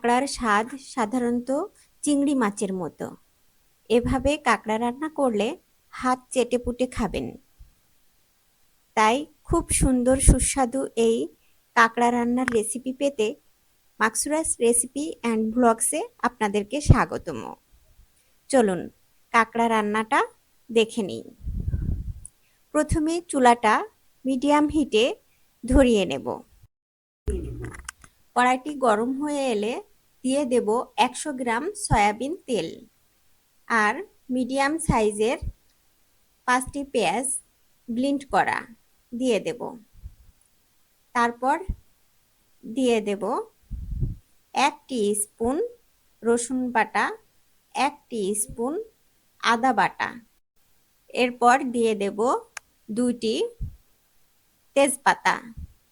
কাঁকড়ার স্বাদ সাধারণত চিংড়ি মাছের মতো। এভাবে কাঁকড়া রান্না করলে হাত চেটেপুটে খাবেন। তাই খুব সুন্দর সুস্বাদু এই কাঁকড়া রান্নার রেসিপি পেতে মাকসুরাস রেসিপি অ্যান্ড ব্লগসে আপনাদেরকে স্বাগতম। চলুন কাঁকড়া রান্নাটা দেখে নিই। প্রথমে চুলাটা মিডিয়াম হিটে ধরিয়ে নেব। কড়াইটি গরম হয়ে এলে দিয়ে দেব একশো গ্রাম সয়াবিন তেল। আর মিডিয়াম সাইজের পাঁচটি পেঁয়াজ ব্লিন্ড করা দিয়ে দেব। তারপর দিয়ে দেব এক স্পুন রসুন বাটা, এক স্পুন আদা বাটা। এরপর দিয়ে দেব দুইটি তেজপাতা।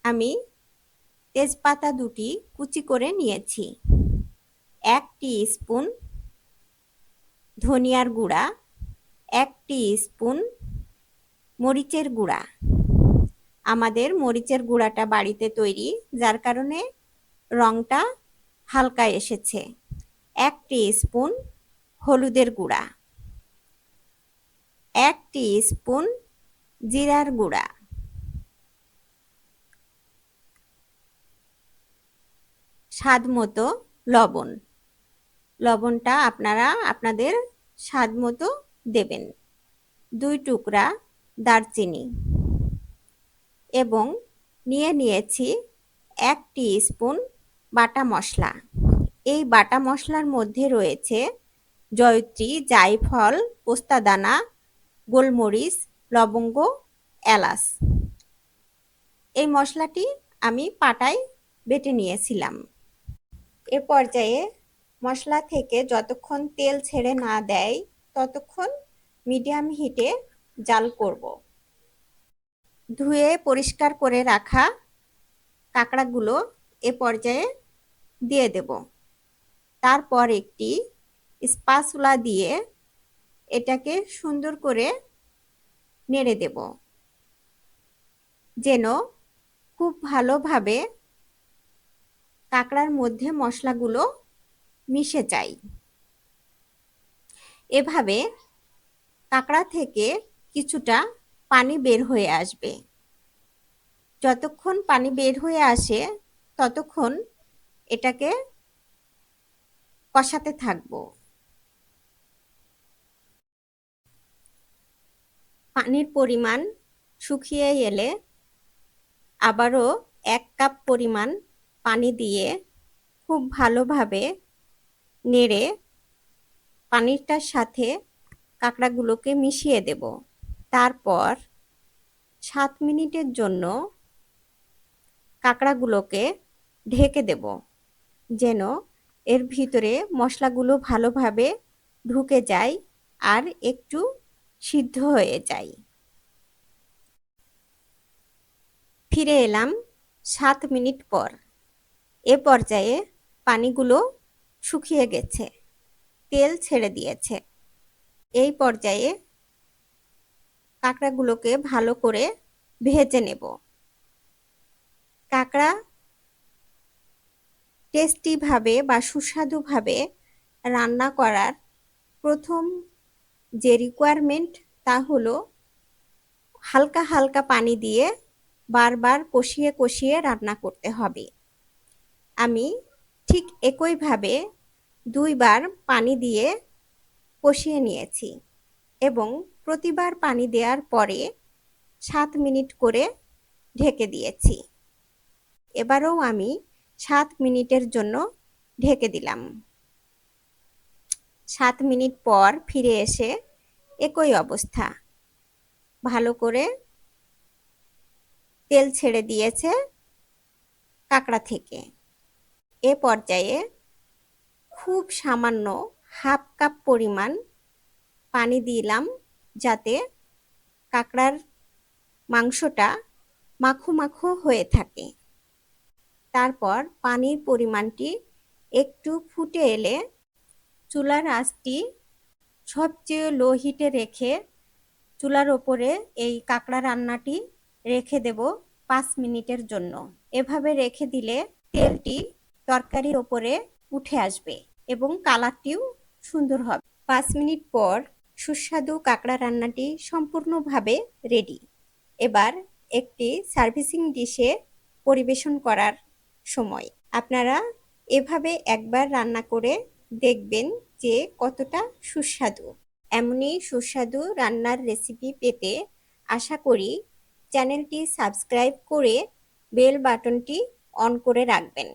আমি তেজপাতা দুটি কুচি করে নিয়েছি। এক স্পুন ধনিয়ার গুঁড়া, এক স্পুন মরিচের গুঁড়া। আমাদের মরিচের গুঁড়াটা বাড়িতে তৈরি, যার কারণে রংটা হালকা এসেছে। এক স্পুন হলুদের গুঁড়া, এক স্পুন জিরার গুঁড়া, স্বাদ মতো লবণ। লবণটা আপনারা আপনাদের স্বাদ মতো দেবেন। দুই টুকরা দারচিনি। এবং নিয়ে নিয়েছি এক স্পুন বাটা মশলা। এই বাটা মশলার মধ্যে রয়েছে জয়ত্রী, জায়ফল, পোস্তাদানা, গোলমরিচ, লবঙ্গ, এলাচ। এই মশলাটি আমি পাটায় বেটে নিয়েছিলাম। এ পর্যায়ে মশলা থেকে যতক্ষণ তেল ছেড়ে না দেয়, ততক্ষণ মিডিয়াম হিটে জাল করব। ধুয়ে পরিষ্কার করে রাখা কাঁকড়াগুলো এ পর্যায়ে দিয়ে দেব। তারপর একটি স্পাসুলা দিয়ে এটাকে সুন্দর করে নেড়ে দেব, যেন খুব ভালোভাবে কাঁকড়ার মধ্যে মশলাগুলো মিশে যায় এভাবে কাঁকড়া থেকে কিছুটা পানি বের হয়ে আসবে। যতক্ষণ পানি বের হয়ে আসে, ততক্ষণ এটাকে কষাতে থাকব। পানির পরিমাণ শুকিয়ে এলে আবারও এক কাপ পরিমাণ পানি দিয়ে খুব ভালোভাবে নেড়ে পানিরটার সাথে কাঁকড়াগুলোকে মিশিয়ে দেব। তারপর সাত মিনিটের জন্য কাঁকড়াগুলোকে ঢেকে দেব, যেন এর ভিতরে মশলাগুলো ভালোভাবে ঢুকে যায় আর একটু সিদ্ধ হয়ে যায়। ফিরে এলাম সাত মিনিট পর। এ পর্যায়ে পানিগুলো শুকিয়ে গেছে। তেল ছেড়ে দিয়েছে। এই পর্যায়ে কাঁকড়াগুলোকে ভালো করে ভেজে নেব। কাঁকড়া টেস্টিভাবে বা সুস্বাদুভাবে রান্না করার প্রথম যে রিকোয়ারমেন্ট তা হলো হালকা হালকা পানি দিয়ে বারবার কষিয়ে কষিয়ে রান্না করতে হবে। আমি ঠিক একইভাবে দুইবার পানি দিয়ে কষিয়ে নিয়েছি এবং প্রতিবার পানি দেওয়ার পরে সাত মিনিট করে ঢেকে দিয়েছি। এবারেও আমি সাত মিনিটের জন্য ঢেকে দিলাম। সাত মিনিট পর ফিরে এসে একই অবস্থা। ভালো করে তেল ছেড়ে দিয়েছে কাঁকড়া থেকে। এ পর্যায়ে খুব সামান্য হাফ কাপ পরিমাণ পানি দিলাম যাতে কাঁকড়ার মাংসটা মাখো মাখো হয়ে থাকে। তারপর পানির পরিমাণটি একটু ফুটে এলে চুলার আঁচটি সবচেয়ে লো হিটে রেখে চুলার ওপরে এই কাঁকড়া রান্নাটি রেখে দেব পাঁচ মিনিটের জন্য। এভাবে রেখে দিলে তেলটি তরকারির ওপরে উঠে আসবে এবং কালারটিও সুন্দর হবে। পাঁচ মিনিট পর সুস্বাদু কাঁকড়া রান্নাটি সম্পূর্ণভাবে রেডি এবার একটি সার্ভিসিং ডিশে পরিবেশন করার সময়। আপনারা এভাবে একবার রান্না করে দেখবেন যে কতটা সুস্বাদু। এমনই সুস্বাদু রান্নার রেসিপি পেতে আশা করি চ্যানেলটি সাবস্ক্রাইব করে বেল বাটনটি অন করে রাখবেন।